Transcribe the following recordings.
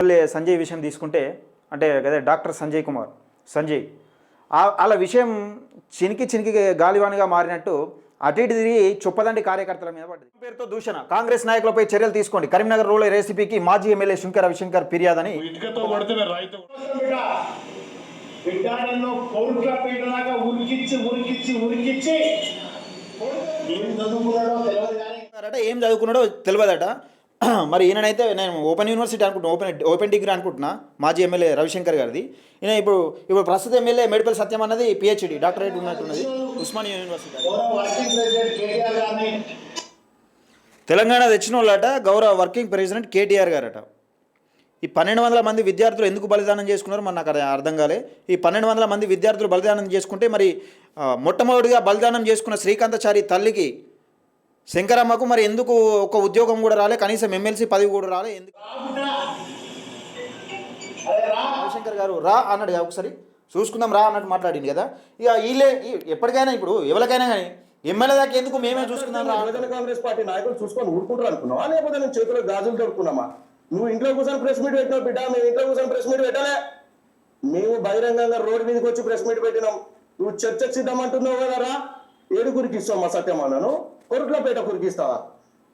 మళ్ళీ సంజయ్ విషయం తీసుకుంటే అంటే అదే డాక్టర్ సంజయ్ కుమార్ సంజయ్ ఆ- వాళ్ళ విషయం చినికి చినికి గాలివానిగా మారినట్టు అటు ఇటు తిరిగి చొప్పదండి కార్యకర్తల మీద పడ్డది. పేరుతో దూషణ. కాంగ్రెస్ నాయకులపై చర్యలు తీసుకోండి. కరీంనగర్ రూరల్ ఏసీపీకి మాజీ ఎమ్మెల్యే శంకర్ రవిశంకర్ ఫిర్యాదని ఏం చదువుకున్నాడో తెలియదట మరి ఈయననైతే నేను ఓపెన్ యూనివర్సిటీ అనుకుంటున్నా ఓపెన్ ఓపెన్ డిగ్రీ అనుకుంటున్నా మాజీ ఎమ్మెల్యే రవిశంకర్ గారిది. ఈయన ఇప్పుడు ఇప్పుడు ప్రస్తుత ఎమ్మెల్యే మేడిపల్లి సత్యం అన్నది పిహెచ్డి డాక్టరేట్ ఉన్నట్టున్నది ఉస్మానియా యూనివర్సిటీ. తెలంగాణ తెచ్చిన వాళ్ళట గౌరవ వర్కింగ్ ప్రెసిడెంట్ కేటీఆర్ గారట. ఈ పన్నెండు వందల మంది విద్యార్థులు ఎందుకు బలిదానం చేసుకున్నారో మరి నాకు అర్థం కాలే. ఈ పన్నెండు వందల మంది విద్యార్థులు బలిదానం చేసుకుంటే మరి మొట్టమొదటిగా బలిదానం చేసుకున్న శ్రీకాంతచారి తల్లికి శంకరమ్మకు మరి ఎందుకు ఒక ఉద్యోగం కూడా రాలే? కనీసం ఎమ్మెల్సీ పదవి కూడా రాలే? ఎందుకు? రా రవిశంకర్ గారు రా అన్నాడు కదా ఒకసారి. చూసుకుందాం రా అన్నట్టు మాట్లాడింది కదా. ఇక వీళ్ళే ఎప్పటికైనా ఇప్పుడు ఎవరికైనా కానీ ఎమ్మెల్యే దాకా ఎందుకు మేమే చూసుకుందాం రా కాంగ్రెస్ పార్టీ నాయకులు చూసుకొని ఊరుకుంటారు అనుకున్నావా? లేకపోతే నేను చేతిలో గాజులు దొరుకున్నామా నువ్వు ఇంట్లో కూర్చొని ప్రెస్ మీట్ పెట్టినావు బిడ్డ మేము ఇంట్లో కూర్చొని ప్రెస్ మీట్ పెట్టలే. మేము బహిరంగంగా రోడ్డు మీదకి వచ్చి ప్రెస్ మీట్ పెట్టినాం. నువ్వు చర్చ కదా రా. ఏడు కురికిస్తావు మా సత్యమానను కొరుట్లపేట కురికిస్తావా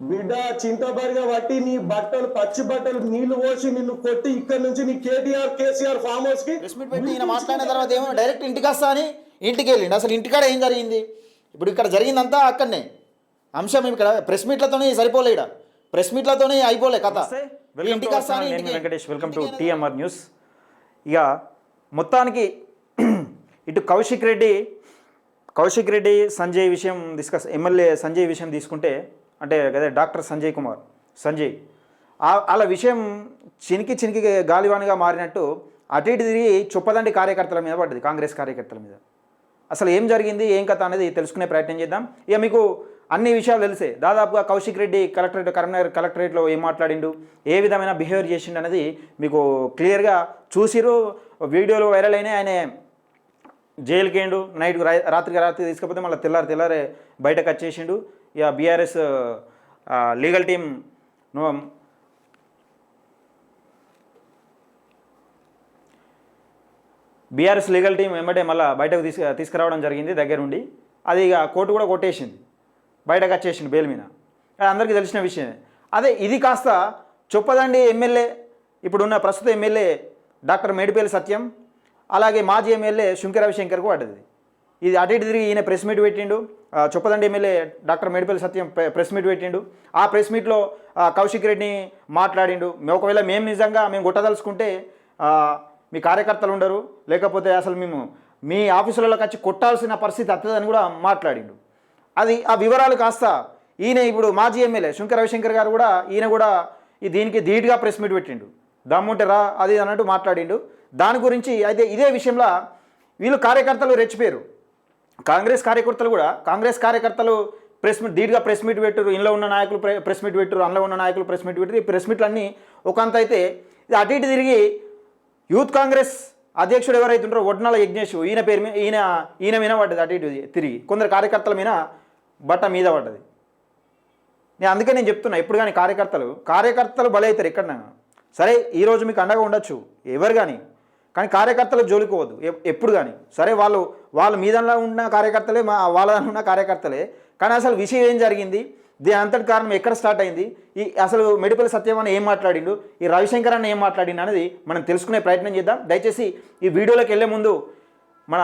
బిడ్డ చింతబరిగా పట్టి నీ బట్టలు పచ్చి బట్టలు నీళ్ళు పోసి నిన్ను కొట్టి ఇక్కడ నుంచి నీ కేటీఆర్ కేసీఆర్ ఫామ్ హౌస్కి మాట్లాడిన తర్వాత ఏమో డైరెక్ట్ ఇంటికి వస్తా అని ఇంటికి వెళ్ళిండు. అసలు ఇంటికాడ ఏం జరిగింది? ఇప్పుడు ఇక్కడ జరిగిందంతా అక్కడనే. అంశం ఇక్కడ? ప్రెస్ మీట్లతోనే సరిపోలే ఇక్కడ ప్రెస్ మీట్లతోనే అయిపోలే కథ. ఇంటికి వస్తా Venkatesh. Welcome to TMR news ఇక మొత్తానికి ఇటు కౌశిక్ రెడ్డి కౌశిక్ రెడ్డి సంజయ్ విషయం డిస్కస్ ఎమ్మెల్యే సంజయ్ విషయం తీసుకుంటే అంటే అదే డాక్టర్ సంజయ్ కుమార్ సంజయ్ అలా విషయం చినికి చినికి గాలివానిగా మారినట్టు అటు ఇటు తిరిగి చొప్పదండి కార్యకర్తల మీద పడ్డది కాంగ్రెస్ కార్యకర్తల మీద. అసలు ఏం జరిగింది ఏం కథ అనేది తెలుసుకునే ప్రయత్నం చేద్దాం. ఇక మీకు అన్ని విషయాలు తెలిసే దాదాపుగా కౌశిక్ రెడ్డి కలెక్టరేట్ కరీంనగర్ కలెక్టరేట్లో ఏం మాట్లాడిండు ఏ విధమైన బిహేవియర్ చేసిండు అనేది మీకు క్లియర్గా చూసిరు వీడియోలు వైరల్ అయినాయి ఆయన జైలుకి వేయండు నైట్ రాత్రికి రాత్రి తీసుకపోతే మళ్ళీ తెల్లారి తెల్లారే బయటకు వచ్చేసిండు. ఇక BRS legal team BRS legal team వెంబడే మళ్ళీ బయటకు తీసుకు తీసుకురావడం జరిగింది దగ్గరుండి. అది ఇక కోర్టు కూడా కొట్టేసింది. బయటకు వచ్చేసింది బెయిల్ మీద. అది అందరికీ తెలిసిన విషయమే. అదే ఇది కాస్త చొప్పదండి ఎమ్మెల్యే. ఇప్పుడున్న ప్రస్తుత ఎమ్మెల్యే డాక్టర్ మేడిపేలి సత్యం. అలాగే మాజీ ఎమ్మెల్యే శంకర రవిశంకర్కు పడ్డది. ఇది అటు ఇటు తిరిగి ఈయన ప్రెస్ మీట్ పెట్టిండు. ఆ, Choppadandi MLA doctor Medipalli Satyam press meet పెట్టిండు. ఆ ప్రెస్ మీట్లో కౌశిక్ రెడ్డిని మాట్లాడిండు. ఒకవేళ మేము నిజంగా మేము కొట్టదలుచుకుంటే మీ కార్యకర్తలు ఉండరు. లేకపోతే అసలు మేము మీ ఆఫీసులలోకి వచ్చి కొట్టాల్సిన పరిస్థితి అత్తదని కూడా మాట్లాడిండు. అది ఆ వివరాలు కాస్త ఈయన ఇప్పుడు మాజీ ఎమ్మెల్యే శంకర్ రవిశంకర్ గారు కూడా ఈయన కూడా ఈ దీనికి ధీటుగా ప్రెస్ మీట్ పెట్టిండు. దమ్ముంటే రా అది ఇది అన్నట్టు మాట్లాడిండు. దాని గురించి అయితే ఇదే విషయంలో వీళ్ళు కార్యకర్తలు రెచ్చిపోయారు. కాంగ్రెస్ కార్యకర్తలు కూడా కాంగ్రెస్ కార్యకర్తలు ప్రెస్ మీట్ ధీటుగా ప్రెస్ మీట్ పెట్టారు. ఇంట్లో ఉన్న నాయకులు ప్రె- ప్రెస్ మీట్ పెట్టారు. అందులో ఉన్న నాయకులు ప్రెస్ మీట్ పెట్టారు. ఈ ప్రెస్ మీట్లన్నీ ఒకంత అయితే ఇది అటు ఇటు తిరిగి యూత్ కాంగ్రెస్ అధ్యక్షుడు ఎవరైతే ఉంటారో వడ్నాల యజ్ఞేష్ ఈయన పేరు మీద ఈయన ఈయన మీద పడ్డది అటు ఇటు తిరిగి. కొందరు కార్యకర్తల మీద బట్ట మీద పడ్డది. నేను అందుకే నేను చెప్తున్నా ఎప్పుడు కానీ కార్యకర్తలు కార్యకర్తలు బలవుతారు ఎక్కడన్నా. సరే ఈరోజు మీకు అండగా ఉండొచ్చు. ఎవరు కానీ కానీ కార్యకర్తలు జోలికోవద్దు ఎప్పుడు కానీ సరే వాళ్ళు వాళ్ళ మీదలో ఉన్న కార్యకర్తలే మా వాళ్ళ ఉన్న కార్యకర్తలే. కానీ అసలు విషయం ఏం జరిగింది? దీని అంతటి కారణం ఎక్కడ స్టార్ట్ అయింది? ఈ అసలు మెడిపల్లి సత్యం ఏం మాట్లాడిండు? ఈ రవిశంకర్ అన్న ఏం మాట్లాడిండు అనేది మనం తెలుసుకునే ప్రయత్నం చేద్దాం. దయచేసి ఈ వీడియోలోకి వెళ్ళే ముందు మన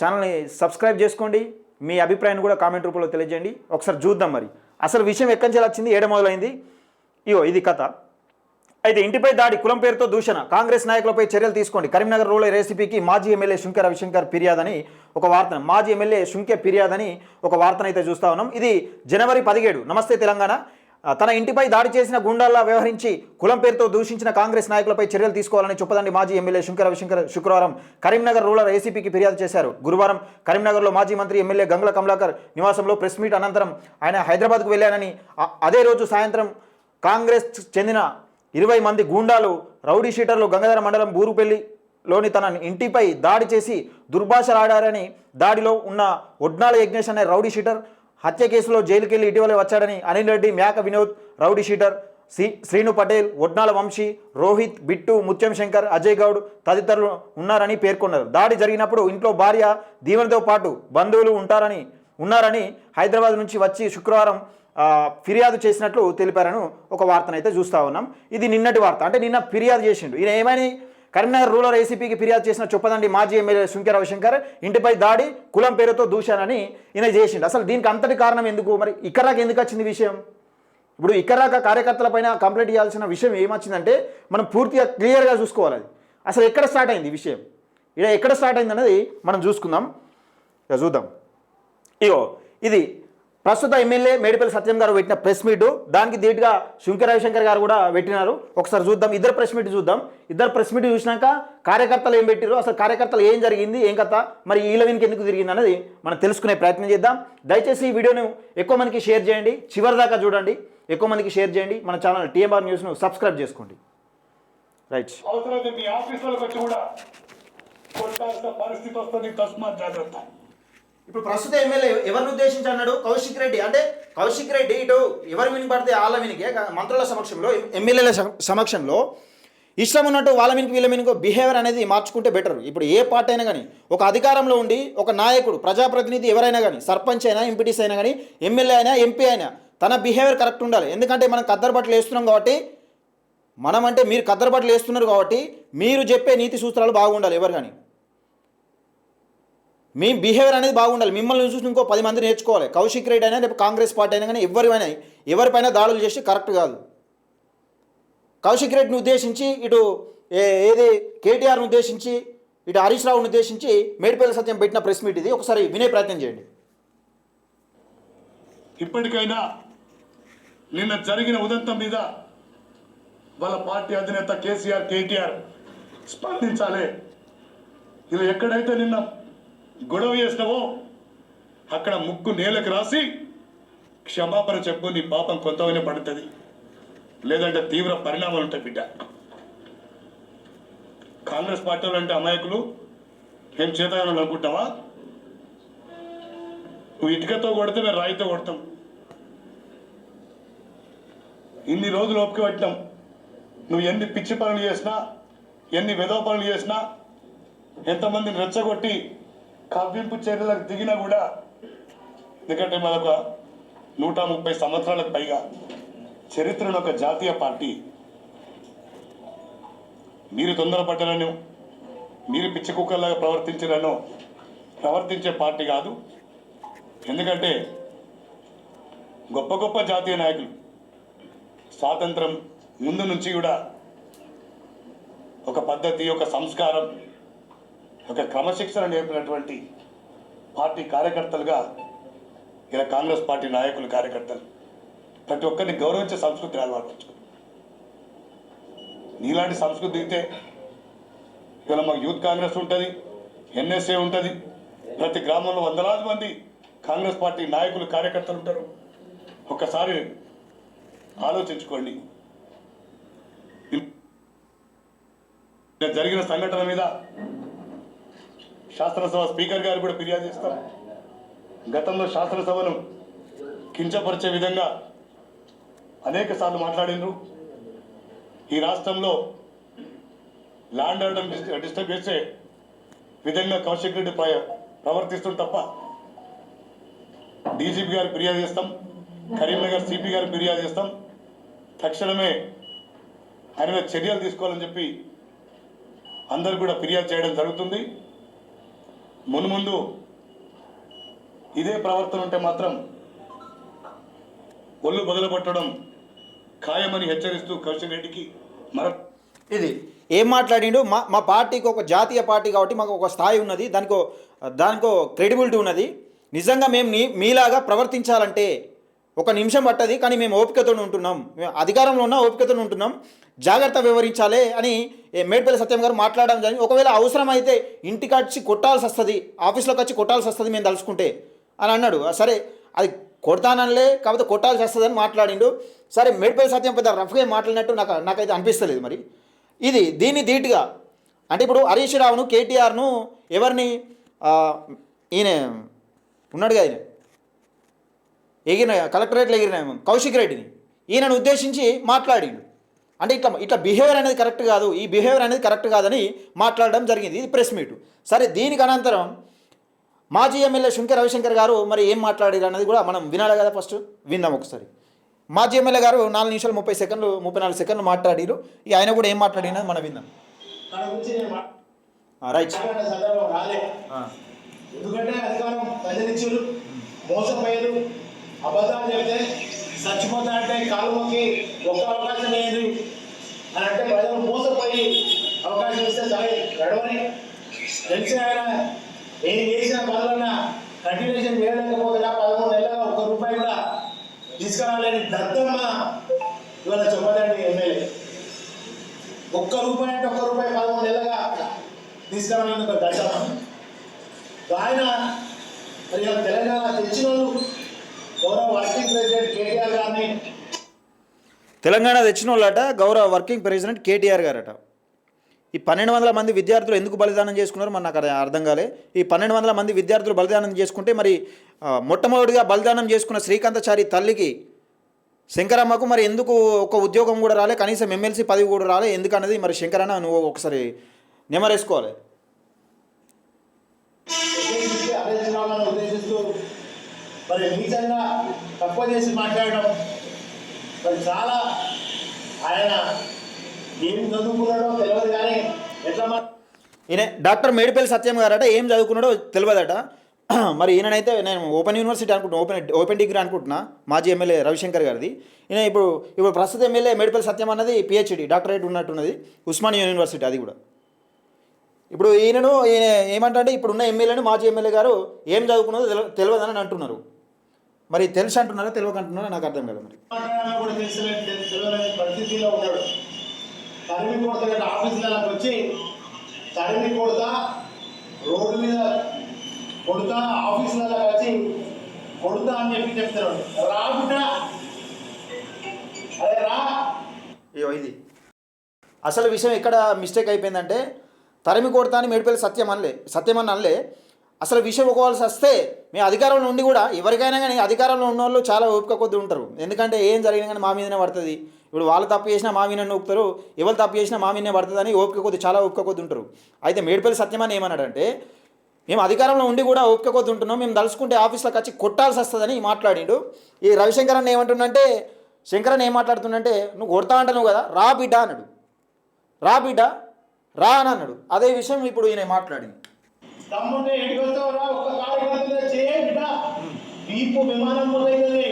ఛానల్ని సబ్స్క్రైబ్ చేసుకోండి. మీ అభిప్రాయాన్ని కూడా కామెంట్ రూపంలో తెలియజేయండి. ఒకసారి చూద్దాం మరి. అసలు విషయం ఎక్కడి నుంచి వచ్చింది? ఏడ మొదలైంది? ఇగో ఇది కథ. అయితే ఇంటిపై దాడి కులం పేరుతో దూషణ. కాంగ్రెస్ నాయకులపై చర్యలు తీసుకోండి. కరీంనగర్ రూరల్ ఏసీపీకి మాజీ ఎమ్మెల్యే శుంకర్ రవిశంకర్ ఫిర్యాదని ఒక వార్త. మాజీ ఎమ్మెల్యే శుంకే ఫిర్యాదని ఒక వార్తనైతే చూస్తా ఉన్నాం. ఇది జనవరి పదిహేడు. నమస్తే తెలంగాణ. తన ఇంటిపై దాడి చేసిన గుండాల్లా వ్యవహరించి కులం పేరుతో దూషించిన కాంగ్రెస్ నాయకులపై చర్యలు తీసుకోవాలని చొప్పదండి మాజీ ఎమ్మెల్యే శంకర రవిశంకర్ శుక్రవారం కరీంనగర్ రూరల్ ఏసీపీకి ఫిర్యాదు చేశారు. గురువారం కరీంనగర్లో మాజీ మంత్రి ఎమ్మెల్యే గంగుల కమలాకర్ నివాసంలో ప్రెస్ మీట్ అనంతరం ఆయన హైదరాబాద్కు వెళ్ళానని అదే రోజు సాయంత్రం కాంగ్రెస్ చెందిన ఇరవై మంది గూండాలు రౌడీ షీటర్లు గంగాధర మండలం బూరుపల్లిలోని తన ఇంటిపై దాడి చేసి దుర్భాషలాడారని దాడిలో ఉన్న ఒడ్నాల యజ్ఞేష్ అనే రౌడీ షీటర్ హత్య కేసులో జైలుకెళ్ళి ఇటీవలే వచ్చాడని అనిల్ రెడ్డి మేక వినోద్ రౌడీ షీటర్ శ్రీ శ్రీను పటేల్ ఒడ్నాల వంశీ రోహిత్ బిట్టు ముత్యం శంకర్ అజయ్ గౌడ్ తదితరులు ఉన్నారని పేర్కొన్నారు. దాడి జరిగినప్పుడు ఇంట్లో భార్య దీవెనతో పాటు బంధువులు ఉంటారని ఉన్నారని హైదరాబాద్ నుంచి వచ్చి శుక్రవారం ఫిర్యాదు చేసినట్లు తెలిపారని ఒక వార్తనైతే చూస్తా ఉన్నాం. ఇది నిన్నటి వార్త. అంటే నిన్న ఫిర్యాదు చేసిండు. ఈయన ఏమని? కరీంనగర్ రూరల్ ఏసీపీకి ఫిర్యాదు చేసిన చొప్పదండి మాజీ ఎమ్మెల్యే శుంకె రవిశంకర్ ఇంటిపై దాడి కులం పేరుతో దూశానని ఈయన చేసిండు. అసలు దీనికి అంతటి కారణం ఎందుకు? మరి ఇక్కడ ఎందుకు వచ్చింది విషయం? ఇప్పుడు ఇక్కడ కార్యకర్తలపైన కార్యకర్తల పైన కంప్లైంట్ చేయాల్సిన విషయం ఏమొచ్చిందంటే మనం పూర్తిగా క్లియర్గా చూసుకోవాలి అది. అసలు ఎక్కడ స్టార్ట్ అయింది ఈ విషయం? ఇక్కడ ఎక్కడ స్టార్ట్ అయింది అనేది మనం చూసుకుందాం. ఇక చూద్దాం. ఇగో ఇది ప్రస్తుత ఎమ్మెల్యే మేడిపల్లి సత్యం గారు పెట్టిన ప్రెస్ మీట్ దానికి ధీటుగా శంకర రవిశంకర్ గారు కూడా పెట్టినారు. ఒకసారి చూద్దాం ఇద్దరు ప్రెస్ మీట్ చూద్దాం. ఇద్దరు ప్రెస్ మీట్ చూసినాక కార్యకర్తలు ఏం పెట్టారు అసలు కార్యకర్తలు ఏం జరిగింది? ఏం కథ? మరి ఈ వెనుక ఎందుకు తిరిగింది అనేది మనం తెలుసుకునే ప్రయత్నం చేద్దాం. దయచేసి ఈ వీడియోను ఎక్కువ మందికి షేర్ చేయండి. చివరి దాకా చూడండి. ఎక్కువ మందికి షేర్ చేయండి. మన ఛానల్ టీఎంఆర్ న్యూస్ను సబ్స్క్రైబ్ చేసుకోండి. రైట్. అవసరమైతే మీ ఆఫీసులకు వచ్చి కూడా కొట్టాల్సిన పరిస్థితి వస్తుంది. తస్మాత్ జాగ్రత్త. ఇప్పుడు ప్రస్తుత ఎమ్మెల్యే ఎవరిని ఉద్దేశించి అన్నాడు? కౌశిక్ రెడ్డి. అంటే కౌశిక్ రెడ్డి ఇటు ఎవరు వినిపడితే వాళ్ళ వినికే మంత్రుల సమక్షంలో ఎమ్మెల్యేల సమక్షంలో ఇష్టం ఉన్నట్టు వాళ్ళ వినికి వీళ్ళ వినికి బిహేవియర్ అనేది మార్చుకుంటే బెటర్ ఇప్పుడు ఏ పార్టీ అయినా కానీ ఒక అధికారంలో ఉండి ఒక నాయకుడు ప్రజాప్రతినిధి ఎవరైనా కానీ సర్పంచ్ అయినా ఎంపీటీస్ అయినా కానీ ఎమ్మెల్యే అయినా ఎంపీ అయినా తన బిహేవియర్ కరెక్ట్ ఉండాలి. ఎందుకంటే మనం కద్దరుబట్టలు వేస్తున్నాం కాబట్టి మనం అంటే మీరు కద్దరుబట్టలు వేస్తున్నారు కాబట్టి మీరు చెప్పే నీతి సూత్రాలు బాగుండాలి ఎవరు కానీ మీ బిహేవియర్ అనేది బాగుండాలి. మిమ్మల్ని చూసి ఇంకో పది మంది నేర్చుకోవాలి. కౌశిక్ రెడ్డి అయినా లేకపోతే కాంగ్రెస్ పార్టీ అయినా కానీ ఎవరిపైనా ఎవరిపైన దాడులు చేసి కరెక్ట్ కాదు. కౌశిక్ రెడ్డిని ఉద్దేశించి ఇటు ఏ- ఏది కేటీఆర్ను ఉద్దేశించి ఇటు హరీష్ రావుని ఉద్దేశించి మేడిపల్లి సత్యం పెట్టిన ప్రెస్ మీట్ ఇది. ఒకసారి వినే ప్రయత్నం చేయండి. ఇప్పటికైనా నిన్న జరిగిన ఉదంతం మీద వాళ్ళ పార్టీ అధినేత కేసీఆర్ కేటీఆర్ స్పందించాలి. ఇలా ఎక్కడైతే నిన్న గొడవ చేసినావో? అక్కడ ముక్కు నేలకు రాసి క్షమాపణ చెప్పు నీ పాపం కొంతవైనా పడుతుంది. లేదంటే తీవ్ర పరిణామాలు ఉంటాయి బిడ్డ. కాంగ్రెస్ పార్టీ అంటే అమాయకులు. ఏం చేతగానని అనుకుంటావా నువ్వు ఇటుకతో కొడితే మేము రాయితో కొడతాం. ఇన్ని రోజులు ఒప్పుకి పట్టినాం. నువ్వు ఎన్ని పిచ్చి పనులు చేసినా ఎన్ని విధవ పనులు చేసినా ఎంతమందిని రెచ్చగొట్టి కవ్వింపు చర్యలకు దిగినా కూడా ఎందుకంటే మనొక నూట ముప్పై సంవత్సరాలకు పైగా చరిత్రను ఒక జాతీయ పార్టీ. మీరు తొందరపడ్డలను మీరు పిచ్చి కుక్కల్లాగా ప్రవర్తించడను ప్రవర్తించే పార్టీ కాదు. ఎందుకంటే గొప్ప గొప్ప జాతీయ నాయకులు స్వాతంత్రం ముందు నుంచి కూడా ఒక పద్ధతి ఒక సంస్కారం ఒక క్రమశిక్షణ నేర్పినటువంటి పార్టీ కార్యకర్తలుగా ఇలా కాంగ్రెస్ పార్టీ నాయకులు కార్యకర్తలు ప్రతి ఒక్కరిని గౌరవించే సంస్కృతి అలవాటు నీలాంటి సంస్కృతి దిగితే ఇవాళ మాకు యూత్ కాంగ్రెస్ ఉంటుంది ఎన్ఎస్ఏ ఉంటుంది ప్రతి గ్రామంలో వందలాది మంది కాంగ్రెస్ పార్టీ నాయకులు కార్యకర్తలు ఉంటారు. ఒక్కసారి ఆలోచించుకోండి. జరిగిన సంఘటన మీద శాసనసభ స్పీకర్ గారు కూడా ఫిర్యాదు చేస్తాం గతంలో శాసనసభను కించపరిచే విధంగా అనేక సార్లు మాట్లాడినరు. ఈ రాష్ట్రంలో ల్యాండ్ ఆర్డర్ డిస్టర్బ్ చేసే విధంగా కౌశిక్ రెడ్డి ప్రవర్తిస్తుంది తప్ప డీజీపీ గారికి ఫిర్యాదు చేస్తాం కరీంనగర్ సిపి గారికి ఫిర్యాదు చేస్తాం. తక్షణమే ఆయన చర్యలు తీసుకోవాలని చెప్పి అందరు కూడా ఫిర్యాదు చేయడం జరుగుతుంది. మున్ముందు ఇదే ప్రవర్తన ఉంటే మాత్రం ఒళ్ళు బదులుపట్టడం ఖాయమని హెచ్చరిస్తూ కౌశిక్ రెడ్డికి మర ఇది ఏం మాట్లాడిండు? మా మా పార్టీకి ఒక జాతీయ పార్టీ కాబట్టి మాకు ఒక స్థాయి ఉన్నది దానికో దానికో క్రెడిబిలిటీ ఉన్నది. నిజంగా మేము మీలాగా ప్రవర్తించాలంటే ఒక నిమిషం పట్టది కానీ మేము ఓపికతో ఉంటున్నాం. మేము అధికారంలో ఉన్న ఓపికతో ఉంటున్నాం. జాగ్రత్త వివరించాలి అని ఏ మేడ్పల్లి సత్యం గారు మాట్లాడడం జరిగింది. ఒకవేళ అవసరం అయితే ఇంటికి వచ్చి కొట్టాల్సి వస్తుంది ఆఫీస్లోకి వచ్చి కొట్టాల్సి వస్తుంది మేము తలుచుకుంటే అని అన్నాడు. సరే అది కొడతానలే కాకపోతే కొట్టాల్సి వస్తుంది అని మాట్లాడిండు. సరే మేడ్పల్లి సత్యం పెద్ద రఫ్గా మాట్లాడినట్టు నాకు నాకైతే అనిపిస్తలేదు మరి. ఇది దీన్ని ధీటుగా అంటే ఇప్పుడు హరీష్ రావును కేటీఆర్ను ఎవరిని ఈయన ఉన్నాడుగా ఈయన? ఎగిరిన కలెక్టరేట్లో ఎగిరిన కౌశిక్ రెడ్డిని. ఈయనను ఉద్దేశించి మాట్లాడిండు. అంటే ఇట్లా ఇట్లా బిహేవియర్ అనేది కరెక్ట్ కాదు ఈ బిహేవియర్ అనేది కరెక్ట్ కాదని మాట్లాడడం జరిగింది. ఇది ప్రెస్ మీట్. సరే దీనికి అనంతరం మాజీ ఎమ్మెల్యే శంకర్ రవిశంకర్ గారు మరి ఏం మాట్లాడారు అనేది కూడా మనం వినాలి కదా ఫస్ట్. విందాం ఒకసారి. మాజీ ఎమ్మెల్యే గారు నాలుగు నిమిషాలు ముప్పై సెకండ్లు ముప్పై నాలుగు సెకండ్లు మాట్లాడారు ఇక ఆయన కూడా ఏం మాట్లాడినా మనం విందాం. రైట్. ఎందుకంటే అధికారం మోసపోయారు. అబద్ధాలు చెప్తే చచ్చిపోతా అంటే కాలు మొక్కి ఒక్క అవకాశం లేదు. అని అంటే ప్రజలు మోసపోయి అవకాశం ఇస్తే సరే గడవని తెలిసి ఆయన నేను చేసిన పనులన్నా కంటిన్యూషన్ చేయలేకపోతున్నా పదమూడు నెలలుగా ఒక్క రూపాయి కూడా తీసుకురాలేని దద్దమ్మ ఇవాళ చెప్పదండి ఎమ్మెల్యే. ఒక్క రూపాయి అంటే ఒక్క రూపాయి పదమూడు నెలలుగా తీసుకురాలేని ఒక దద్దమ్మ. ఆయన మరి తెలంగాణ తెచ్చిన వాళ్ళు గౌరవ వర్కింగ్ ప్రెసిడెంట్ కేటీఆర్ గారిని తెలంగాణ తెచ్చిన వాళ్ళట గౌరవ వర్కింగ్ ప్రెసిడెంట్ కేటీఆర్ గారట ఈ పన్నెండు వందల మంది విద్యార్థులు ఎందుకు బలిదానం చేసుకున్నారో మరి నాకు అది అర్థం కాలే ఈ పన్నెండు వందల మంది విద్యార్థులు బలిదానం చేసుకుంటే మరి మొట్టమొదటిగా బలిదానం చేసుకున్న శ్రీకాంతచారి తల్లికి శంకరమ్మకు మరి ఎందుకు ఒక ఉద్యోగం కూడా రాలే కనీసం ఎమ్మెల్సీ పదవి కూడా రాలే ఎందుకన్నది మరి శంకరన్న నువ్వు ఒకసారి నెమరేసుకోవాలి మరి తక్కువ చేసి మాట్లాడడం మరి చాలా ఆయన ఏం చదువుకున్నాడో తెలియదు కానీ ఎట్లా ఈయన డాక్టర్ మేడిపల్లి సత్యం గారట ఏం చదువుకున్నాడో తెలియదట మరి ఈయననైతే నేను ఓపెన్ యూనివర్సిటీ అనుకుంటున్నా ఓపెన్ ఓపెన్ డిగ్రీ అనుకుంటున్నా మాజీ ఎమ్మెల్యే రవిశంకర్ గారిది. ఈయన ఇప్పుడు ఇప్పుడు ప్రస్తుత ఎమ్మెల్యే మేడిపల్లి సత్యం అన్నది పిహెచ్డి డాక్టరేట్ ఉన్నట్టున్నది ఉస్మానియా యూనివర్సిటీ అది కూడా. ఇప్పుడు ఈయనను ఈయన ఏమంటే ఇప్పుడు ఉన్న ఎమ్మెల్యేను మాజీ ఎమ్మెల్యే గారు ఏం చదువుకున్నదో తెలియదని అంటున్నారు. మరి తెలుసు అంటున్నారా తెలియక అంటున్నారా నాకు అర్థం కాదు మరి. పరిస్థితిలో ఉన్నాడు. తరిమి కొడతా ఆఫీసులకు వచ్చి తరిమి కొడతా రోడ్డు మీద కొడతా వచ్చి కొడతా అని చెప్పి చెప్తున్నాడు. రా ఇది. అసలు విషయం ఎక్కడ మిస్టేక్ అయిపోయిందంటే తరిమి కొడతా అని మేడిపల్లి సత్యం అనలే సత్యం అని అనలే అసలు విషయం ఒక్కవాల్సి వస్తే మేము అధికారంలో ఉండి కూడా ఎవరికైనా కానీ అధికారంలో ఉన్న వాళ్ళు చాలా ఓపిక కొద్ది ఉంటారు. ఎందుకంటే ఏం జరిగినా కానీ మా మీదనే పడుతుంది. ఇప్పుడు వాళ్ళు తప్పు చేసినా మా మీద నొక్కుతారు ఎవరు తప్పు చేసినా మా మీదనే పడుతుంది అని ఓపిక కొద్ది చాలా ఓపిక కొద్ది ఉంటారు. అయితే మేడిపల్లి సత్యమని ఏమన్నాడంటే మేము అధికారంలో ఉండి కూడా ఓపిక కొద్ది ఉంటున్నాం. మేము తలుచుకుంటే ఆఫీస్లోకి వచ్చి కొట్టాల్సి వస్తుందని మాట్లాడిండు. ఈ రవిశంకర్ అన్న ఏమంటుండంటే శంకరన్ ఏం మాట్లాడుతుండంటే నువ్వు కొడతా అంటున్నావు కదా రా బిడ్డ అన్నాడు. రా బిడ్డ రా అని అన్నాడు. అదే విషయం ఇప్పుడు ఈయన మాట్లాడింది దమ్ముంటే ఇంటికి వస్తావు రా ఒక్క కార్యకర్తగా చేయ దీపు విమానం మొదలైనది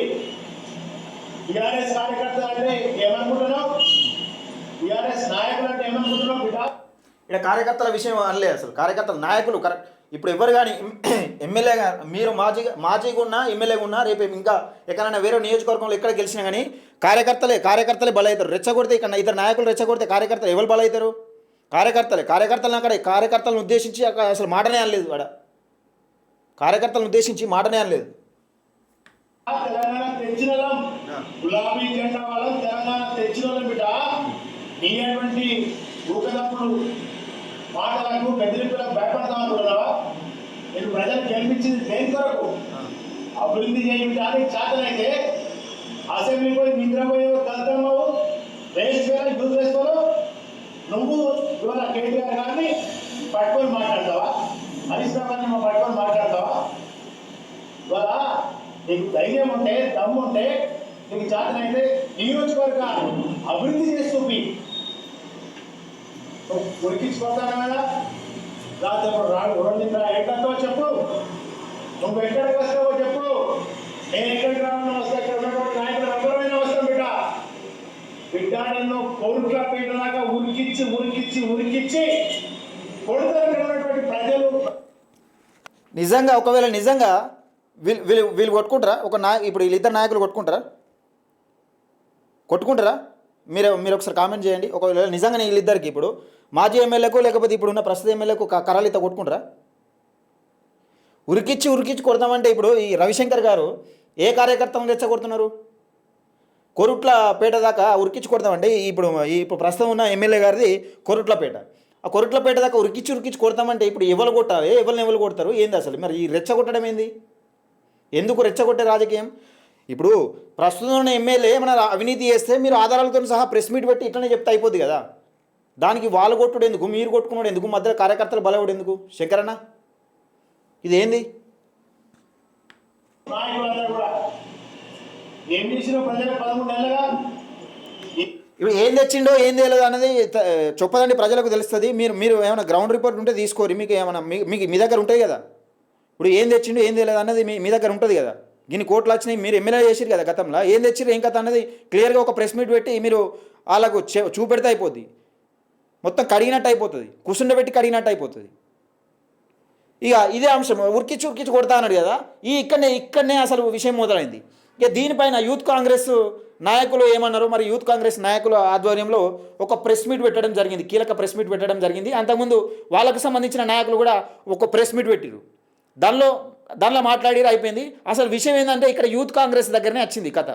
టిఆర్ఎస్ కార్యకర్త అంటే ఏమనుకుంటున్నావు? టిఆర్ఎస్ నాయకులు అంటే ఏమనుకుంటున్నావు బిడ్డ? ఇక్కడ కార్యకర్తల విషయం అనలేదు అసలు. కార్యకర్తల నాయకులు కరెక్ట్. ఇప్పుడు ఎవరు కానీ ఎమ్మెల్యేగా మీరు మాజీ మాజీగా ఉన్నా ఎమ్మెల్యేగా ఉన్నా రేపు ఇంకా ఎక్కడైనా వేరే నియోజకవర్గంలో ఎక్కడ గెలిచినా కానీ కార్యకర్తలే కార్యకర్తలే బలవుతారు రెచ్చగొడితే ఇక్కడ ఇద్దరు నాయకులు రెచ్చగొడితే కార్యకర్తలు ఎవరు బలవుతారు కార్యకర్తలే కార్యకర్తలను అక్కడ కార్యకర్తలను ఉద్దేశించి అక్కడ అసలు మాటనే అనలేదు వాడ. కార్యకర్తలను ఉద్దేశించి మాటనే అనలేదు. గులాబీ జెండా వాళ్ళం తెలంగాణ తెచ్చిన వాళ్ళం బిడ్డ. నీటువంటి ఊకదప్పుడు మాటలకు బెదిరింపులకు భయపడతా అనుకున్నావా? నేను ప్రజలు గెలిపించింది దేని కొరకు? అభివృద్ధి చేయడానికి చేతనైతే అసెంబ్లీ పోయి నిద్రపోయే కలుతాము వేస్ట్ వేల యూజ్ వేసుకోరు నువ్వు ఇవాళ కేటీఆర్ గారిని పట్టుకొని మాట్లాడతావా? హరీష్ రావు గారిని పట్టుకొని మాట్లాడతావా? ఇవాళ నీకు ధైర్యం ఉంటే దమ్ము ఉంటే నీకు చేతనైతే నియోజకవర్గ అభివృద్ధి చేసి చూపి నువ్వు ఉరికించుకోతాను కదా? రాత్రి రాడు రెండు ఎక్కడితో చెప్పు? నువ్వు ఎక్కడికి వస్తావో చెప్పు. నేను ఎక్కడ రావాలని వస్తా ఇక్కడ ఉన్నటువంటి నాయకులు అందరమైనా వస్తాం బిడ్డ బిడ్డ నిన్ను కోరుట్ల పీట దాకా ఉరికిచ్చి ఉరికిచ్చి ఉన్నటువంటి ప్రజలు నిజంగా ఒకవేళ నిజంగా వీళ్ళు వీళ్ళు వీళ్ళు కొట్టుకుంటారా? ఒక నాయ ఇప్పుడు వీళ్ళిద్దరు నాయకులు కొట్టుకుంటారా? కొట్టుకుంటారా? మీరు మీరు ఒకసారి కామెంట్ చేయండి. ఒకవేళ నిజంగానే వీళ్ళిద్దరికి ఇప్పుడు మాజీ ఎమ్మెల్యేకు లేకపోతే ఇప్పుడు ఉన్న ప్రస్తుత ఎమ్మెల్యేకు కరాలిత కొట్టుకుంటారా? ఉరికిచ్చి ఉరికిచ్చి కొడతామంటే ఇప్పుడు ఈ రవిశంకర్ గారు ఏ కార్యకర్తలను రెచ్చగొడుతున్నారు? కొరుట్ల పేట దాకా ఉరికించి కొడతామండి ఇప్పుడు ఇప్పుడు ప్రస్తుతం ఉన్న ఎమ్మెల్యే గారిది కొరుట్లపేట ఆ కొరుట్లపేట దాకా ఉరికిచ్చి ఉరికిచ్చి కొడతామంటే ఇప్పుడు ఎవరు కొట్టాలి? ఎవరిని ఎవరు కొడతారు? ఏంది అసలు? మరి ఈ రెచ్చగొట్టడం ఏంది? ఎందుకు రెచ్చగొట్టే రాజకీయం? ఇప్పుడు ప్రస్తుతం ఉన్న ఎమ్మెల్యే మన అవినీతి చేస్తే మీరు ఆధారాలతో సహా ప్రెస్ మీట్ పెట్టి ఇట్లనే చెప్తే అయిపోద్ది కదా. దానికి వాళ్ళు కొట్టుడు ఎందుకు? మీరు కొట్టుకున్నాడు ఎందుకు? మధ్యలో కార్యకర్తలు బలవుడు ఎందుకు? శంకరన్న ఇదేంది? నాయకులందరూ కూడా ఏం ప్రజలకు పదమూడు నెలలుగా? ఇప్పుడు ఏం తెచ్చిండో ఏం తెలియదు అన్నది చెప్పదండి ప్రజలకు తెలుస్తుంది. మీరు మీరు ఏమైనా గ్రౌండ్ రిపోర్ట్ ఉంటే తీసుకోరు. మీకు ఏమైనా మీ- మీకు మీ దగ్గర ఉంటాయి కదా? ఇప్పుడు ఏం తెచ్చిండో ఏం తెలియదు అన్నది మీ మీ దగ్గర ఉంటుంది కదా? దీన్ని కోట్లు వచ్చినాయి మీరు ఎమ్మెల్యే చేసిరు కదా గతంలో. ఏం తెచ్చిరు ఏం కథ అన్నది క్లియర్గా ఒక ప్రెస్ మీట్ పెట్టి మీరు వాళ్ళకు చూపెడితే అయిపోద్ది. మొత్తం కడిగినట్టు అయిపోతుంది. కుసుండబెట్టి కడిగినట్టు అయిపోతుంది. ఇక ఇదే అంశం. ఉరికిచ్చి ఉరికిచ్చి కొడతా అన్నాడు కదా? ఈ ఇక్కడనే ఇక్కడనే అసలు విషయం మొదలైంది. ఇక దీనిపైన యూత్ కాంగ్రెస్ నాయకులు ఏమన్నారు? మరి యూత్ కాంగ్రెస్ నాయకుల ఆధ్వర్యంలో ఒక ప్రెస్ మీట్ పెట్టడం జరిగింది. కీలక ప్రెస్ మీట్ పెట్టడం జరిగింది. అంతకుముందు వాళ్ళకు సంబంధించిన నాయకులు కూడా ఒక ప్రెస్ మీట్ పెట్టిరు. దానిలో దానిలో మాట్లాడి అయిపోయింది. అసలు విషయం ఏంటంటే ఇక్కడ యూత్ కాంగ్రెస్ దగ్గరనే వచ్చింది కథ.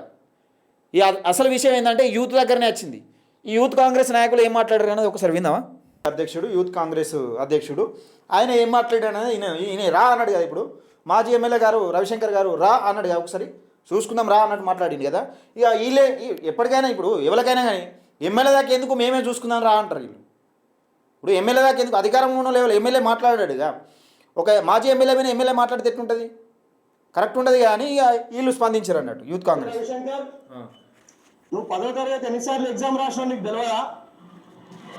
ఈ అసలు విషయం ఏంటంటే యూత్ దగ్గరనే వచ్చింది. ఈ యూత్ కాంగ్రెస్ నాయకులు ఏం మాట్లాడారు అనేది ఒకసారి విందామా? అధ్యక్షుడు యూత్ కాంగ్రెస్ అధ్యక్షుడు ఆయన ఏం మాట్లాడాడు అనేది ఈయన ఈయన రా అన్నాడు కదా ఇప్పుడు. మాజీ ఎమ్మెల్యే గారు రవిశంకర్ గారు రా అన్నాడు కదా ఒకసారి. చూసుకుందాం రా అన్నట్టు మాట్లాడింది కదా. ఇక వీళ్ళే ఎప్పటికైనా ఇప్పుడు ఎవరికైనా కానీ ఎమ్మెల్యే దాకా ఎందుకు మేమే చూసుకుందాం రా అంటారు వీళ్ళు. ఇప్పుడు ఎమ్మెల్యే దాకా ఎందుకు అధికారం ఉన్న లేవల్ ఎమ్మెల్యే మాట్లాడాడుగా ఒక మాజీ ఎమ్మెల్యే మీద ఎమ్మెల్యే మాట్లాడితే ఎట్లుంటుంది? కరెక్ట్ ఉండదు కానీ ఇక వీళ్ళు స్పందించారు అన్నట్టు యూత్ కాంగ్రెస్. నువ్వు పదో తరగతి ఎన్నిసార్లు ఎగ్జామ్ రాసినా నీకు తెలియదా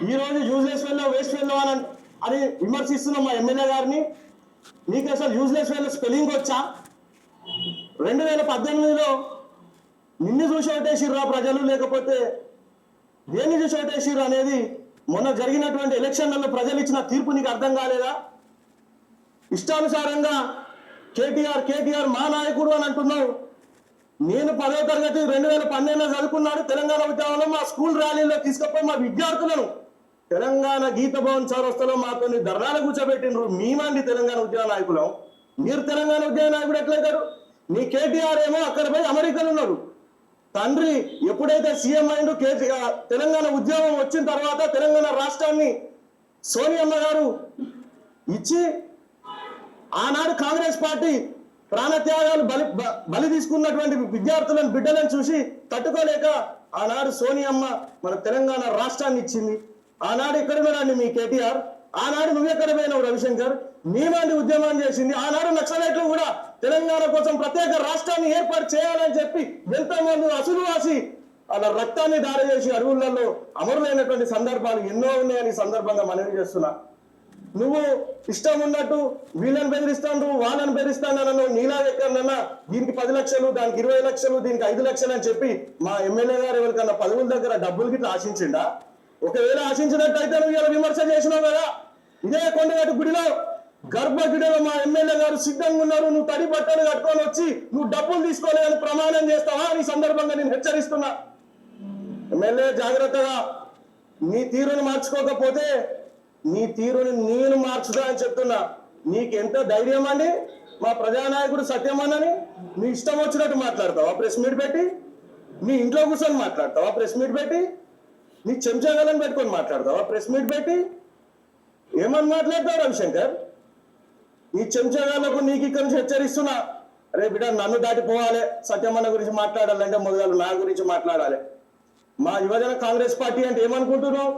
ఈ రోజు యూజ్లెస్ ఫెల్లో వేస్ట్ ఫెల్లో అని అని విమర్శిస్తున్నాం మా ఎమ్మెల్యే గారిని నీకు అసలు యూజ్లెస్ ఫెల్లో స్పెల్లింగ్ వచ్చా? రెండు వేల పద్దెనిమిదిలో నిన్ను చూసి ఓటేసిర్రా ప్రజలు లేకపోతే దేన్ని చూసి ఓటేసిర్రు అనేది మొన్న జరిగినటువంటి ఎలక్షన్లలో ప్రజలు ఇచ్చిన తీర్పు నీకు అర్థం కాలేదా? ఇష్టానుసారంగా కేటీఆర్ కేటీఆర్ మా నాయకుడు అని అంటున్నావు. నేను పదవ తరగతి రెండు వేల పన్నెండులో చదువుకున్నాడు. తెలంగాణ ఉద్యమంలో మా స్కూల్ ర్యాలీలో తీసుకుపోయి మా విద్యార్థులను తెలంగాణ గీత భవన్ చౌరస్తలో మాతో ధర్నాలు కూర్చోబెట్టిండ్రు. మేమండి తెలంగాణ ఉద్యమ నాయకులం. మీరు తెలంగాణ ఉద్యమ నాయకుడు ఎట్లయితారు? నీ కేటీఆర్ ఏమో అక్కడ పోయి అమెరికాలో ఉన్నాడు. తండ్రి ఎప్పుడైతే సీఎం అయిండు కేటీఆర్ తెలంగాణ ఉద్యమం వచ్చిన తర్వాత తెలంగాణ రాష్ట్రాన్ని సోనియమ్మ గారు ఇచ్చి ఆనాడు కాంగ్రెస్ పార్టీ ప్రాణత్యాగాలు బలి బలి తీసుకున్నటువంటి విద్యార్థులను బిడ్డలను చూసి తట్టుకోలేక ఆనాడు సోనియమ్మ మన తెలంగాణ రాష్ట్రాన్ని ఇచ్చింది. ఆనాడు ఎక్కడ మీ కేటీఆర్? ఆనాడు నువ్వెక్కడ పోయినావు రవిశంకర్ మేమాంటి ఉద్యమం చేసింది. ఆనాడు నక్సలైట్లు కూడా తెలంగాణ కోసం ప్రత్యేక రాష్ట్రాన్ని ఏర్పాటు చేయాలని చెప్పి ఎంతమంది అసులు వాసి రక్తాన్ని దారి చేసి అడవులలో అమరులైనటువంటి సందర్భాలు ఎన్నో ఉన్నాయని సందర్భంగా మనవి చేస్తున్నా. నువ్వు ఇష్టం ఉన్నట్టు వీళ్ళని బెదిరిస్తాను వాళ్ళని బెదిరిస్తాను నీలా ఎక్కడన్నా దీనికి పది లక్షలు దానికి ఇరవై లక్షలు దీనికి ఐదు లక్షలు అని చెప్పి మా ఎమ్మెల్యే గారు ఎవరికన్నా పదవుల దగ్గర డబ్బులు గిట్లా ఆశించిండా? ఒకవేళ ఆశించినట్టయితే నువ్వు ఇలా విమర్శ చేసినావు కదా. ఇదే కొండగట్టు గుడిలో గర్భగుడిలో మా ఎమ్మెల్యే గారు సిద్ధంగా ఉన్నారు. నువ్వు తడి బట్టలు కట్టుకొని వచ్చి నువ్వు డబ్బులు తీసుకోలేదని ప్రమాణం చేస్తావా? ఈ సందర్భంగా నేను హెచ్చరిస్తున్నా. ఎమ్మెల్యే జాగ్రత్తగా నీ తీరుని మార్చుకోకపోతే నీ తీరుని నేను మార్చుదా అని చెప్తున్నా. నీకు ఎంత ధైర్యం అండి? మా ప్రజానాయకుడు సత్యమన్నని నీ ఇష్టం వచ్చినట్టు మాట్లాడతావా? ప్రెస్ మీట్ పెట్టి నీ ఇంట్లో కూర్చొని మాట్లాడతావా? ప్రెస్ మీట్ పెట్టి నీ చెంచాగలని పెట్టుకొని మాట్లాడతావా? ప్రెస్ మీట్ పెట్టి ఏమని మాట్లాడతావు రవిశంకర్? నీ చెంచగాళ్ళకు నీకు ఇక్కడి నుంచి హెచ్చరిస్తున్నా. అరే బిడ్డ నన్ను దాటిపోవాలి. సత్యమన్న గురించి మాట్లాడాలంటే మొదలు నా గురించి మాట్లాడాలి. మా యువజన కాంగ్రెస్ పార్టీ అంటే ఏమనుకుంటున్నావు?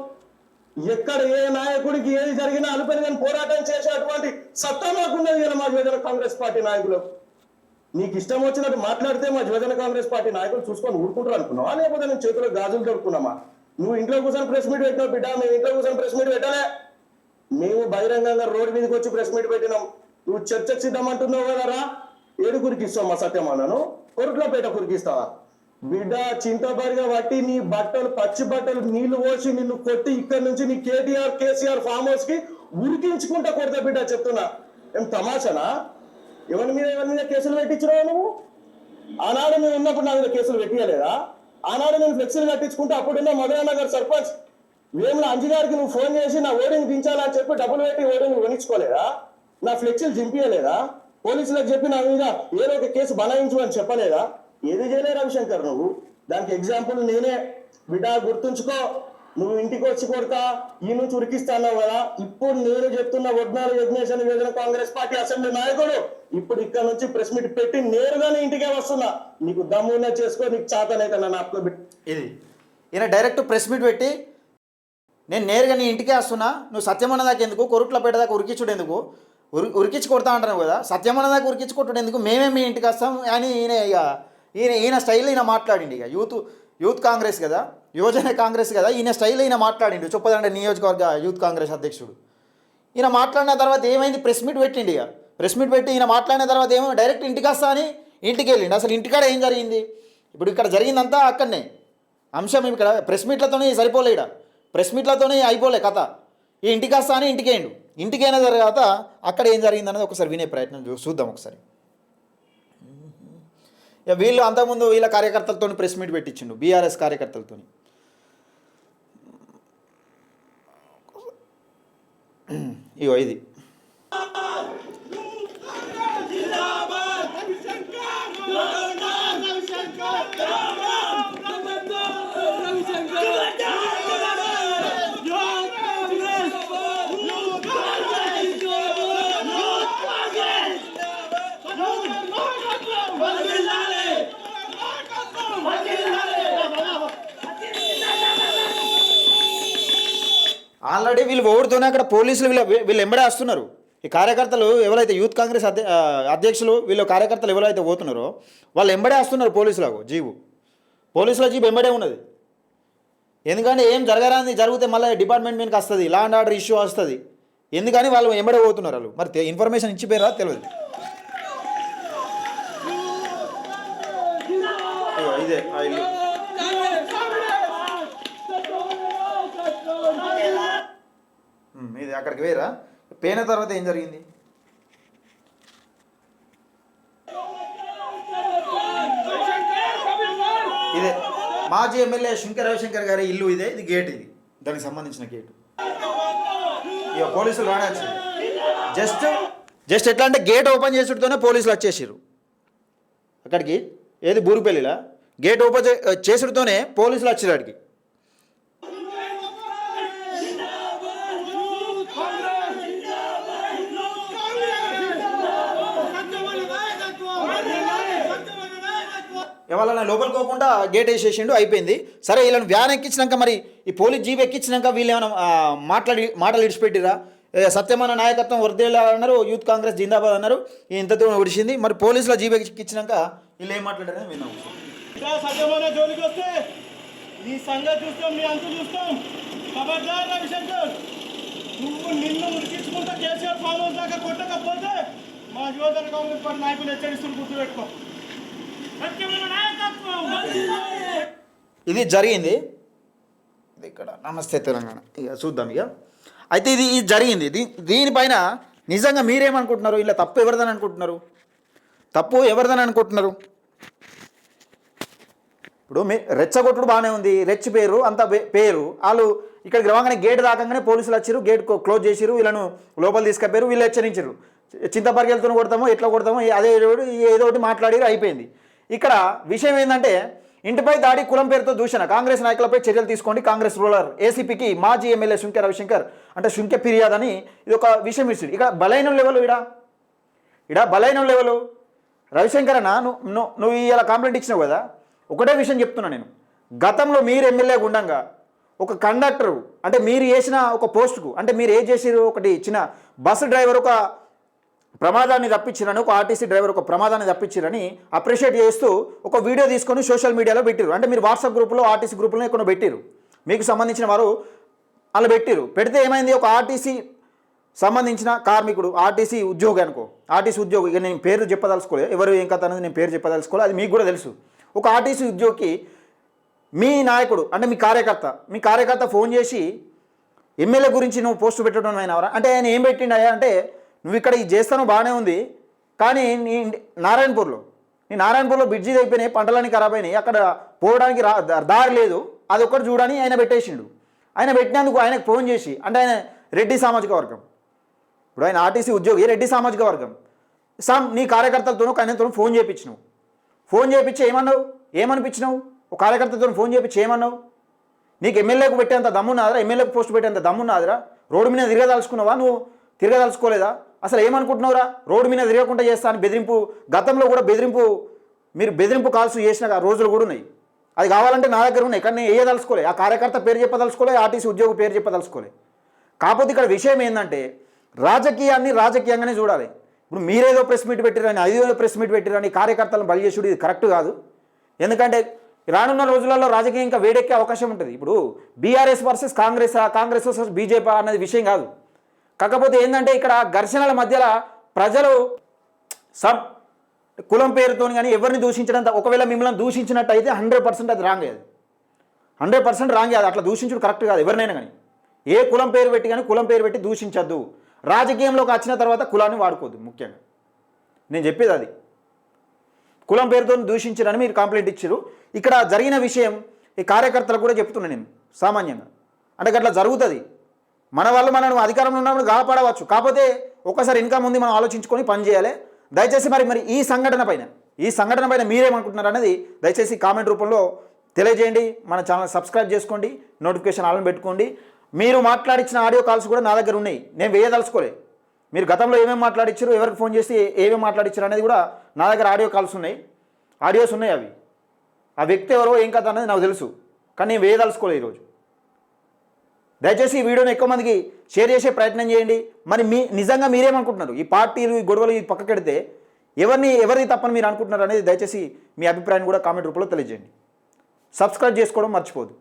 ఎక్కడ ఏ నాయకుడికి ఏది జరిగినా అలుపెరిగని పోరాటం చేసేటువంటి సత్తా మాకున్నది కదా మా యువజన కాంగ్రెస్ పార్టీ నాయకులు. నీకు ఇష్టం వచ్చినట్టు మాట్లాడితే మా యువజన కాంగ్రెస్ పార్టీ నాయకులు చూసుకొని ఊరుకుంటారు అనుకున్నావా? లేకపోతే నేను చేతిలో గాజులు దొరుకున్నామా నువ్వు ఇంట్లో కూర్చొని ప్రెస్ మీట్ పెట్టినావు బిడ్డ మేము ఇంట్లో కూర్చొని ప్రెస్ మీట్ పెట్టలే. మేము బహిరంగంగా రోడ్డు మీదకి వచ్చి ప్రెస్ మీట్ పెట్టినాం. నువ్వు చర్చ సిద్ధమంటున్నావు కదరా? ఏడు కురికిస్తావు మా సత్యమానను కొరుట్లో పేట కురికిస్తావా? బిడ్డ చింతబరిగా పట్టి నీ బట్టలు పచ్చి బట్టలు నీళ్ళు పోసి నిన్ను కొట్టి ఇక్కడ నుంచి నీ కేటీఆర్ కేసీఆర్ ఫామ్ హౌస్కి ఉరికించుకుంటా కొడతా బిడ్డ చెప్తున్నా. ఏం తమాషనా? ఎవరి మీద ఎవరి మీద కేసులు పెట్టించినావు నువ్వు? ఆనాడు మేము ఉన్నప్పుడు నా మీద కేసులు పెట్టియలేదా? ఆనాడు నేను ఫ్లెక్సీలు కట్టించుకుంటే అప్పుడున్న మధురానగర్ సర్పంచ్ వేముల అంజు నువ్వు ఫోన్ చేసి నా ఓడింగ్ దించాలని చెప్పి డబ్బులు పెట్టి ఓడింగ్ కొనిచ్చుకోలేదా? నా ఫ్లెక్సీలు దింపియలేదా? పోలీసులకు చెప్పి నా మీద ఏదో ఒక కేసు బనాయించు అని చెప్పలేదా? ఏది చేయలే రవిశంకర్ నువ్వు. దానికి ఎగ్జాంపుల్ నేనే. బిడ్డ గుర్తుంచుకో. నువ్వు ఇంటికి వచ్చి కొడతా. ఈ నుంచి ఉరికిస్తాన్నావు కదా. ఇప్పుడు నేను చెప్తున్న వడ్నాలు యజ్ఞేష్ అని వేదిన కాంగ్రెస్ పార్టీ అసెంబ్లీ నాయకుడు. ఇప్పుడు ఇక్కడ నుంచి ప్రెస్ మీట్ పెట్టి నేరుగానే ఇంటికే వస్తున్నా. నీకు దమ్మునే చేసుకో నీకు చాతనైతే నన్ను అప్లో పెట్టి ఇది. ఈయన డైరెక్ట్ ప్రెస్ మీట్ పెట్టి నేను నేరుగా నీ ఇంటికే వస్తున్నా నువ్వు సత్యమన్న దాకా ఎందుకు? కొరుట్లపేట దాకా ఉరికించుడు ఎందుకు? ఉరి ఉరికించి కొడతా అంటున్నావు కదా. సత్యమన్న దాకా ఉరికించి కొట్టుడు ఎందుకు? మేమే మీ ఇంటికి వస్తాం? అని ఈయన ఇక ఈయన ఈయన స్టైల్ ఈయన మాట్లాడిండి ఇక. యూత్ యూత్ కాంగ్రెస్ కదా యువజన కాంగ్రెస్ కదా ఈయన స్టైల్ ఈయన మాట్లాడిండు. చొప్పదండ నియోజకవర్గ యూత్ కాంగ్రెస్ అధ్యక్షుడు. ఈయన మాట్లాడిన తర్వాత ఏమైంది? ప్రెస్ మీట్ పెట్టిండి ఇక. ప్రెస్ మీట్ పెట్టి ఈయన మాట్లాడిన తర్వాత ఏమో డైరెక్ట్ ఇంటికి వస్తా అని ఇంటికి వెళ్ళిండు. అసలు ఇంటికాడ ఏం జరిగింది? ఇప్పుడు ఇక్కడ జరిగిందంతా అక్కడనే. అంశం ఇక్కడ? ప్రెస్ మీట్లతోనే సరిపోలేడా ప్రెస్ మీట్లతోనే అయిపోలే కథ. ఈ ఇంటికి వస్తా అని ఇంటికి వేయండు ఇంటికి అయిన తర్వాత అక్కడ ఏం జరిగిందనేది ఒకసారి వినే ప్రయత్నం చూద్దాం ఒకసారి. ఇక వీళ్ళు అంతకుముందు వీళ్ళ కార్యకర్తలతో ప్రెస్ మీట్ పెట్టించిండు బీఆర్ఎస్ కార్యకర్తలతో ఇగో ఇది. ఆల్రెడీ వీళ్ళు ఓడితోనే అక్కడ పోలీసులు వీళ్ళు వీళ్ళు ఎంబడే వస్తున్నారు. ఈ కార్యకర్తలు ఎవరైతే యూత్ కాంగ్రెస్ అధ్య అధ్యక్షులు వీళ్ళు కార్యకర్తలు ఎవరైతే పోతున్నారో వాళ్ళు ఎంబడే వస్తున్నారు పోలీసులకు జీవు పోలీసుల జీబు ఎంబడే ఉన్నది. ఎందుకంటే ఏం జరగరాని జరిగితే మళ్ళీ డిపార్ట్మెంట్ మీదకి వస్తుంది లా అండ్ ఆర్డర్ ఇష్యూ వస్తుంది. ఎందుకని వాళ్ళు ఎంబడే పోతున్నారు వాళ్ళు? మరి ఇన్ఫర్మేషన్ ఇన్ఫర్మేషన్ ఇచ్చిపోయారా తెలియదు ఇదే ఆ ఇల్లు ఉమ్, ఇది అక్కడికి వేరా పోయిన తర్వాత ఏం జరిగింది? ఇదే మాజీ ఎమ్మెల్యే శంకర్ రవిశంకర్ గారి ఇల్లు ఇదే ఇది గేట్ ఇది దానికి సంబంధించిన గేటు. ఇక పోలీసులు రానొచ్చు జస్ట్ జస్ట్ ఎట్లా అంటే గేట్ ఓపెన్ చేసుడుతోనే పోలీసులు వచ్చేసారు అక్కడికి ఏది బూరుపల్లిలా? గేట్ ఓపెన్ చే చేసుడుతోనే పోలీసులు వచ్చారు అక్కడికి. ఎవరైనా లోపలికి పోకుండా గేట్ వేసేసిండు అయిపోయింది. సరే వీళ్ళని వ్యాన్ ఎక్కించినాక మరి ఈ పోలీస్ జీప్ ఎక్కించినాక వీళ్ళు ఏమైనా మాట్లాడి మాటలు ఇడిచిపెట్టిరా సత్యమైన నాయకత్వం వర్దేళ్ళన్నారు యూత్ కాంగ్రెస్ జిందాబాద్ అన్నారు ఇంత దూరం విడిచింది మరి పోలీసుల జీప్ ఎక్కించినాక వీళ్ళు ఏం మాట్లాడారని విన్నాం. సత్యమైన జోలికి వస్తే నీ సంగతి చూస్తాం నీ అంతు చూస్తాం. ఖబర్దార్ రవిశంకర్ నువ్వు నిన్ను ఉరికించుకుంటా కేసీఆర్ ఫామ్ హౌస్ దాకా కొట్టకపోతే మా యువజన కాంగ్రెస్ పార్టీ నాయకులు హెచ్చరిస్తున్న గుర్తుపెట్టుకో. ఇది జరిగింది. ఇది ఇక్కడ. నమస్తే తెలంగాణ. ఇక చూద్దాం ఇక. అయితే ఇది ఇది జరిగింది. దీ దీనిపైన నిజంగా మీరేమనుకుంటున్నారు? ఇలా తప్పు ఎవరిదని అనుకుంటున్నారు? తప్పు ఎవరిదని అనుకుంటున్నారు? ఇప్పుడు మీ రెచ్చగొట్టుడు బాగానే ఉంది. రెచ్చి పేరు అంత పేరు. వాళ్ళు ఇక్కడికి రాగానే గేట్ దాకంగానే పోలీసులు వచ్చారు. గేట్ క్లోజ్ చేసిరు వీళ్ళను లోపల తీసుకపోయారు వీళ్ళు హెచ్చరించారు చింతపరికెళ్తున్న కొడతామో ఎట్లా కొడతామో అదే ఏదో ఒకటి మాట్లాడి అయిపోయింది. ఇక్కడ విషయం ఏంటంటే ఇంటిపై దాడి కులం పేరుతో దూషణ. కాంగ్రెస్ నాయకులపై చర్యలు తీసుకోండి. కాంగ్రెస్ రూలర్ ఏసీపీకి మాజీ ఎమ్మెల్యే శుంకె రవిశంకర్ అంటే శుంకె ఫిర్యాదు అని ఇది ఒక విషయం ఇచ్చింది. ఇక్కడ బలైన లెవెల్ ఇడా? ఇడా బలైన లెవెల్ రవిశంకర్ అన్న నువ్వు నువ్వు ఇలా కంప్లైంట్ ఇచ్చినావు కదా? ఒకటే విషయం చెప్తున్నా నేను. గతంలో మీరు ఎమ్మెల్యేగా ఉండంగా ఒక కండక్టరు అంటే మీరు చేసిన ఒక పోస్టుకు అంటే మీరు ఏం చేసారు ఒకటి చిన్న బస్సు డ్రైవర్ ఒక ప్రమాదాన్ని తప్పించిరని ఒక ఆర్టీసీ డ్రైవర్ ఒక ప్రమాదాన్ని తప్పించిరని అప్రిషియేట్ చేస్తూ ఒక వీడియో తీసుకొని సోషల్ మీడియాలో పెట్టారు. అంటే మీరు వాట్సాప్ గ్రూప్లో ఆర్టీసీ గ్రూప్లో ఎక్కడో పెట్టారు. మీకు సంబంధించిన వారు అలా పెట్టారు. పెడితే ఏమైంది? ఒక ఆర్టీసీ సంబంధించిన కార్మికుడు ఆర్టీసీ ఉద్యోగి అనుకో ఆర్టీసీ ఉద్యోగి ఇక నేను పేరు చెప్పదలుచుకోలేదు ఎవరు ఏం కథ అనేది నేను పేరు చెప్పదలుచుకోలేదు అది మీకు కూడా తెలుసు. ఒక ఆర్టీసీ ఉద్యోగికి మీ నాయకుడు అంటే మీ కార్యకర్త మీ కార్యకర్త ఫోన్ చేసి ఎమ్మెల్యే గురించి నువ్వు పోస్ట్ పెట్టడం అయినవరా? అంటే ఆయన ఏం పెట్టిండయా అంటే నువ్వు ఇక్కడ ఇది చేస్తాను బాగానే ఉంది. కానీ నీ నారాయణపూర్లో నీ నారాయణపూర్లో బ్రిడ్జి అయిపోయినాయి పంటలన్నీ ఖరాబ్ అయినాయి అక్కడ పోవడానికి రా దారి లేదు. అది ఒక్కటి చూడని ఆయన పెట్టేసిండు. ఆయన పెట్టినందుకు ఆయనకు ఫోన్ చేసి అంటే ఆయన రెడ్డి సామాజిక వర్గం. ఇప్పుడు ఆయన ఆర్టీసీ ఉద్యోగి రెడ్డి సామాజిక వర్గం. సామ్ నీ కార్యకర్తలతోనూ ఆయనతో ఫోన్ చేయించినావు ఫోన్ చేయించి ఏమన్నావు? ఏమనిపించినావు? ఒక కార్యకర్తతో ఫోన్ చేయించి ఏమన్నావు? నీకు ఎమ్మెల్యేకు పెట్టేంత దమ్మున్నాదిరా? ఎమ్మెల్యేకు పోస్ట్ పెట్టేంత దమ్మున్నాదిరా? రోడ్డు మీద తిరగదలుచుకున్నావా నువ్వు? తిరగదలుచుకోలేదా? అసలు ఏమనుకుంటున్నావురా రోడ్డు మీద తిరగకుండా చేస్తా అని బెదిరింపు గతంలో కూడా బెదిరింపు మీరు బెదిరింపు కాల్స్ చేసిన రోజులు కూడా ఉన్నాయి. అది కావాలంటే నా దగ్గర ఉన్నాయి కానీ నేను వేయదలుచుకోలే ఆ కార్యకర్త పేరు చెప్పదలుచుకోలే ఆర్టీసీ ఉద్యోగ పేరు చెప్పదలుచుకోలే. కాకపోతే ఇక్కడ విషయం ఏంటంటే రాజకీయాన్ని రాజకీయంగానే చూడాలి. ఇప్పుడు మీరేదో ప్రెస్ మీట్ పెట్టిరని ఐదేదో ప్రెస్ మీట్ పెట్టిరని కార్యకర్తలను బలి చేసుడు ఇది కరెక్ట్ కాదు. ఎందుకంటే రానున్న రోజులలో రాజకీయం ఇంకా వేడెక్కే అవకాశం ఉంటుంది. ఇప్పుడు BRS versus Congress Congress versus BJP అన్నది విషయం కాదు. కాకపోతే ఏంటంటే ఇక్కడ ఘర్షణల మధ్యలో ప్రజలు సబ్ కులం పేరుతో కానీ ఎవరిని దూషించడం ఒకవేళ మిమ్మల్ని దూషించినట్టయితే హండ్రెడ్ పర్సెంట్ అది రాంగ్ అది. హండ్రెడ్ పర్సెంట్ రాంగ్ అది. అట్లా దూషించుడు కరెక్ట్ కాదు ఎవరినైనా కానీ. ఏ కులం పేరు పెట్టి కానీ కులం పేరు పెట్టి దూషించద్దు. రాజకీయంలోకి వచ్చిన తర్వాత కులాన్ని వాడుకోవద్దు ముఖ్యంగా. నేను చెప్పేది అది. కులం పేరుతో దూషించారని మీరు కంప్లైంట్ ఇచ్చారు ఇక్కడ జరిగిన విషయం ఈ కార్యకర్తలకు కూడా చెప్తున్నాను నేను సామాన్యంగా. అంటే అట్లా జరుగుతుంది. మన వల్ల మనం అధికారంలో ఉన్నప్పుడు కాపాడవచ్చు కాకపోతే ఒకసారి ఇన్కమ్ ఉంది మనం ఆలోచించుకొని పని చేయాలి. దయచేసి మరి మరి ఈ సంఘటన పైన ఈ సంఘటన పైన మీరేమనుకుంటున్నారు అనేది దయచేసి కామెంట్ రూపంలో తెలియజేయండి. మన ఛానల్ సబ్స్క్రైబ్ చేసుకోండి నోటిఫికేషన్ ఆల్ని పెట్టుకోండి. మీరు మాట్లాడించిన ఆడియో కాల్స్ కూడా నా దగ్గర ఉన్నాయి. నేను వేయదలుచుకోలే. మీరు గతంలో ఏమేమి మాట్లాడించారు ఎవరికి ఫోన్ చేసి ఏమేమి మాట్లాడించారు అనేది కూడా నా దగ్గర ఆడియో కాల్స్ ఉన్నాయి. ఆడియోస్ ఉన్నాయి అవి. ఆ వ్యక్తి ఎవరో ఏం కథ అనేది నాకు తెలుసు. కానీ నేను వేయదలుచుకోలేదు ఈరోజు. దయచేసి ఈ వీడియోని ఎక్కువ మందికి షేర్ చేసే ప్రయత్నం చేయండి. మరి మీ నిజంగా మీరేమనుకుంటున్నారు? ఈ పార్టీలు ఈ గొడవలు ఈ పక్కకెడితే ఎవరిని ఎవరిది తప్పని మీరు అనుకుంటున్నారు అనేది దయచేసి మీ అభిప్రాయాన్ని కూడా కామెంట్ రూపంలో తెలియజేయండి. సబ్స్క్రైబ్ చేసుకోవడం మర్చిపోదు